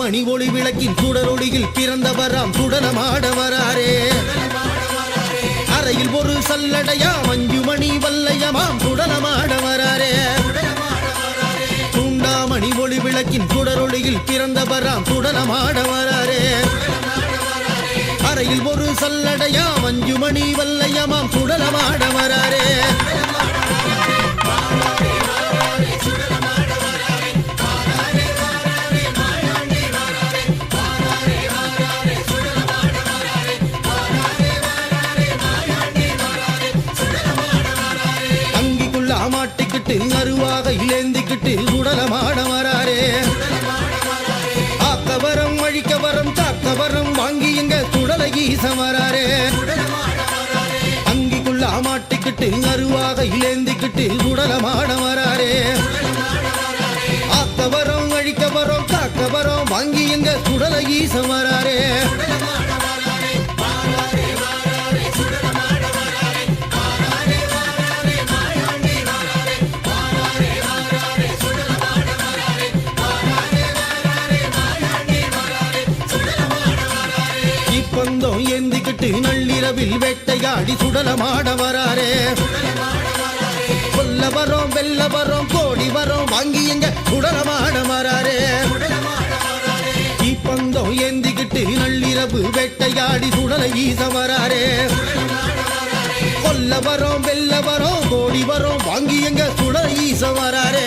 மணி ஒளி விளக்கின் சுடரொளியில் பிறந்தவராம் சுடனமாட வராரே அறையில் ஒரு சல்லடையா மஞ்சுமணி வல்லையமாம் சுடனமாட வராரே சுண்டாமணி ஒளி விளக்கின் சுடரொளியில் பிறந்தவராம் சுடனமாட வராரே அறையில் ஒரு சல்லடையா மஞ்சுமணி வல்லையமாம் சுடலமாடவராரே வராரே அருவாக இழந்திக்கிட்டு சுடலமாட வராரே ஆக்கவரம் அழிக்கவரம் தாக்கவரம் வாங்கி எங்க சுடல ஈசம் வராரே அங்கிக்குள்ள மாட்டிக்கிட்டு அருவாக இலேந்திக்கிட்டு உடலமாட வராரே ஆக்கவரம் அழிக்கவரம் தாக்கவரம் வாங்கி எங்க சுடல ஈசம் வராரே வேட்டையாடி சுடலமாட வராரே கொல்ல வரோம் வெல்ல வரோம் கோடி வரோம் வாங்கி எங்க சுடலமாட வராரே இப்பந்தம் ஏந்திக்கிட்டு நள்ளிரவு வேட்டையாடி சுடல ஈச வராரே கொல்ல வரோம் வெல்ல வரோம் கோடி வரோம் வாங்கி எங்க சுடல ஈச வராரே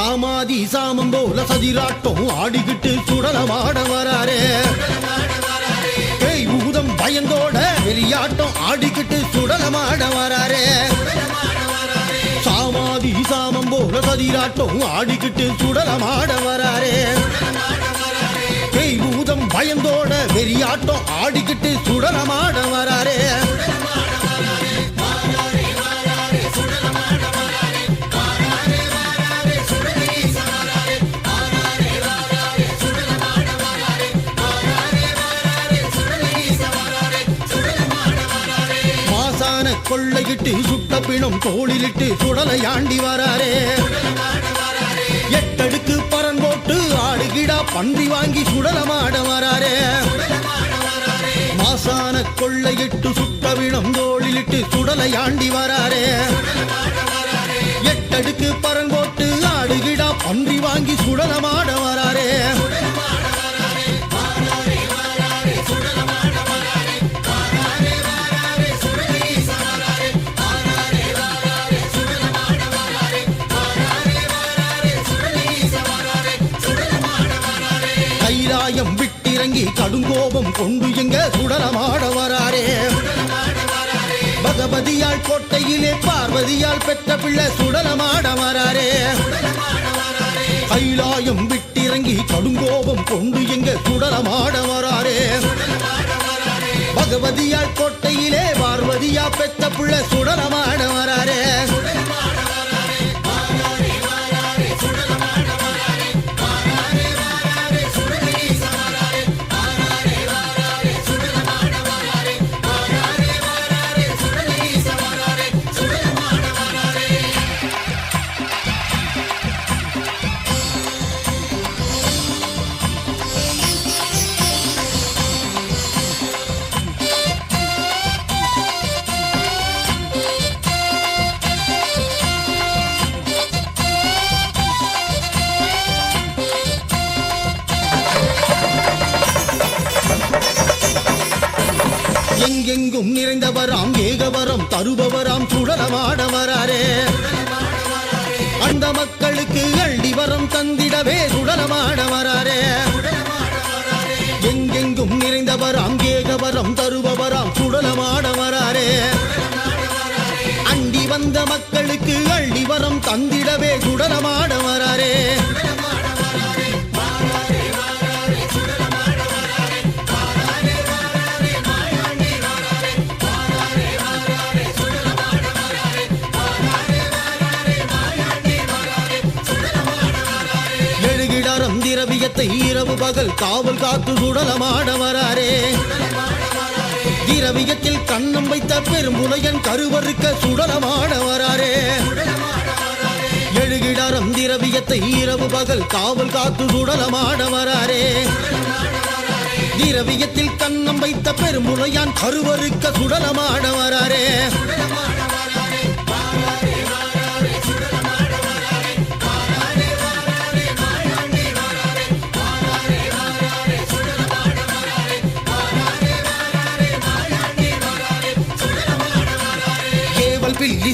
சாமாதி சாமம் போல சதிராட்டம் ஆடிக்கிட்டு சுடலமாட வராரே பேய் ஊதம் பயந்தோட வெளியாட்டம் ஆடிக்கிட்டு சுடலமாட வராரே சாமாதி சாமம் போல சதிராட்டம் ஆடிக்கிட்டு சுடலமாட வராரே பேய் ஊதம் பயந்தோட வெறியாட்டம் ஆடிக்கிட்டு சுடலமாட வராரே கொண்டான கொள்ளையிட்டு சுட்ட பிணம் தோளிலிட்டு சுடலையாண்டி வராரே. எட்டடுக்கு பரன் போட்டு ஆடுகிடா பன்றி வாங்கி சுடலமாட வராரே. மாசான கொள்ளையிட்டு சுட்ட பிணம் தோளிலிட்டு சுடலையாண்டி வராரே. எட்டடுக்கு பரன் போட்டு ஆடுகிடா பன்றி வாங்கி சுடலமாட பகவதியால் பார்வதியால் பெற்ற பிள்ளை சுடலமாட வராரே. கைலாயம் விட்டிறங்கி கடுங்கோபம் கொண்டு எங்க சுடலமாட வராரே. பகவதியால் கோட்டையிலே பார்வதியா பெத்த பிள்ளை சுடலமாட வராரே. எங்கும் நிறைந்தவராம் ஏகவரம் தருபவராம் சுடலமாட வராரே அந்த மக்களுக்கு அள்ளி வரம் தந்திடவே சுடலமாட வராரே எங்கெங்கும் நிறைந்தவராம் ஏகவரம் தருபவராம் சுடலமாட வராரே அண்டி வந்த மக்களுக்கு அள்ளி வரம் தந்திடவே சுடலமாட திரவியத்தை இரவு பகல் காவல் காத்து சுடலமாட வராரே திரவியத்தில் கண்ணம் வைத்த பெரும்புலையன் கருவறுக்க சுடலமாட வராரே எழுகிடாரம் திரவியத்தை இரவு பகல் காவல் காத்து சுடலமாட வராரே திரவியத்தில் கண்ணம் வைத்த பெரும்புலையான் கருவறுக்க சுடலமாட வராரே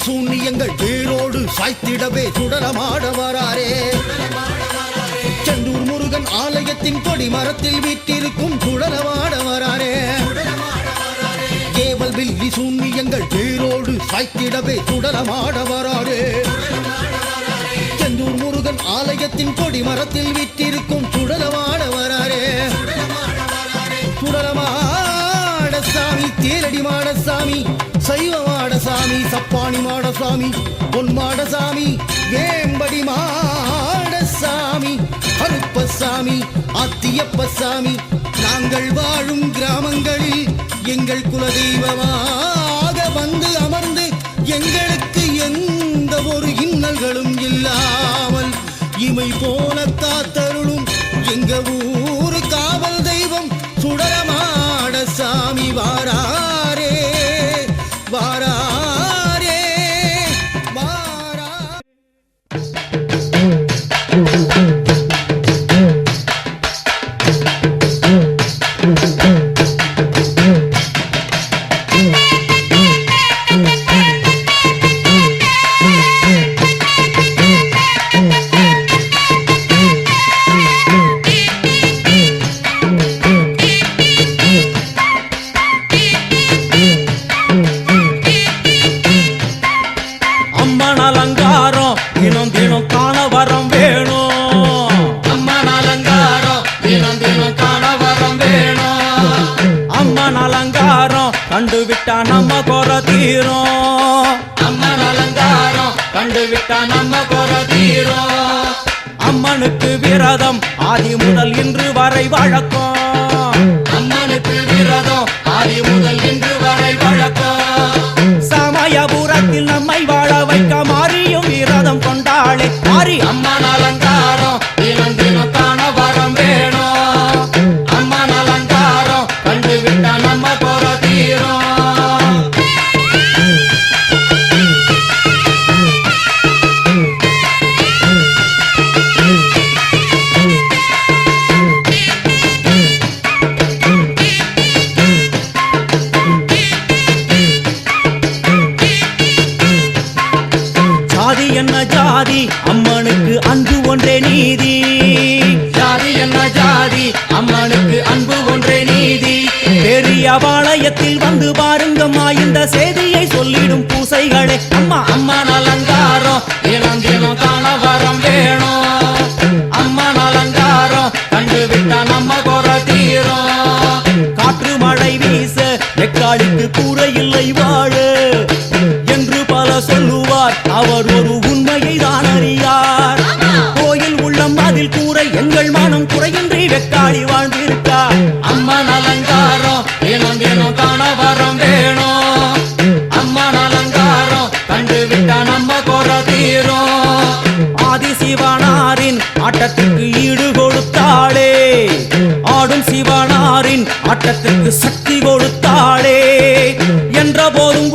சூன்யங்கள் வேரோடு சாய்த்திடவே சுடலமாட வராரே செந்தூர் முருகன் ஆலயத்தின் கொடி மரத்தில் வீட்டிருக்கும் சுடலமாட வராரே கேவல் வில்லி சூன்யங்கள் வேரோடு சாய்த்திடவே சுடலமாட வராரே செந்தூர் முருகன் ஆலயத்தின் கொடி மரத்தில் வீட்டிருக்கும் சப்பாணி மாடசாமி பொன் மாடசாமி வேம்படி மாடசாமி கருப்பசாமி அத்தியப்பசாமி நாங்கள் வாழும் கிராமங்களில் எங்கள் குலதெய்வமாக வந்து அமர்ந்து எங்களுக்கு எந்த ஒரு இன்னல்களும் இல்லாமல் இமை போல காத்தருளும் எங்க ஊரு காவல் தெய்வம் சுடரமாட சாமி வாரா. அம்மனுக்கு விரதம். ஆதி முதல் இன்று வரை வழக்கம். அம்மனுக்கு விரதம். ஆதி முதல் இன்று வரை வழக்கம். சமயபுரத்தில் நம்மை வாழ வைக்க மாறியும் விரதம் கொண்டாளே. மாறி அம்மன் அலங்காரம் அன்பு ஒன்றே நீதி. பெரிய பாளையத்தில் வந்து பாருங்கம்மா இந்த செய்தியை சொல்லிடும் பூசைகளே. அம்மா அம்மா நலங்காரம் தினம் தினம் காண வரம் வேணும். அம்மா நலங்காரம் கண்டு விட்டா நம்ம குறை தீரும். காற்று மழை வீச எக்காலுக்கு கூற இல்லை வாழு. என்று பல சொல்லுவார். அவர் ஒரு உண்மையை தான் சிவனாரின் சக்தி கொடுத்தாளே. என்ற போதும்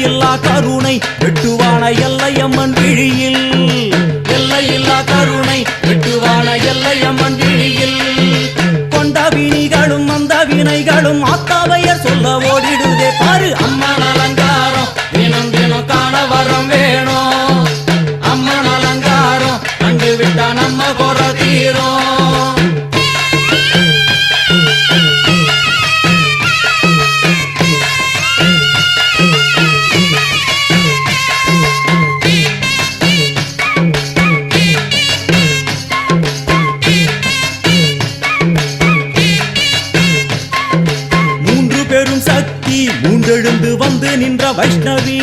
எல்லையில்லா கருணை வெட்டுவான எல்லையம்மன் விழியில். எல்லையில்லா கருணை வெட்டுவான எல்லையம்மன் விழியில். கொண்ட வினிகளும் அந்த வினைகளும் அத்தாவையர் சொல்ல ஓடிடுதே பாரு அம்மா மூன்றெழுந்து வந்து நின்ற வைஷ்ணவி.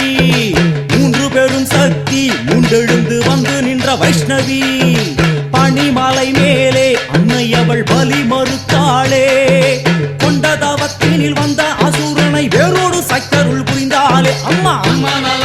மூன்று பெரும் சக்தி மூன்றெழுந்து வந்து நின்ற வைஷ்ணவி. பனிமலை மேலே அன்னை அவள் பலி மறுத்தாளே. கொண்ட தவத்தினில் வந்த அசூரனை வேறோடு சக்கருள் புரிந்தாலே அம்மா அம்மா.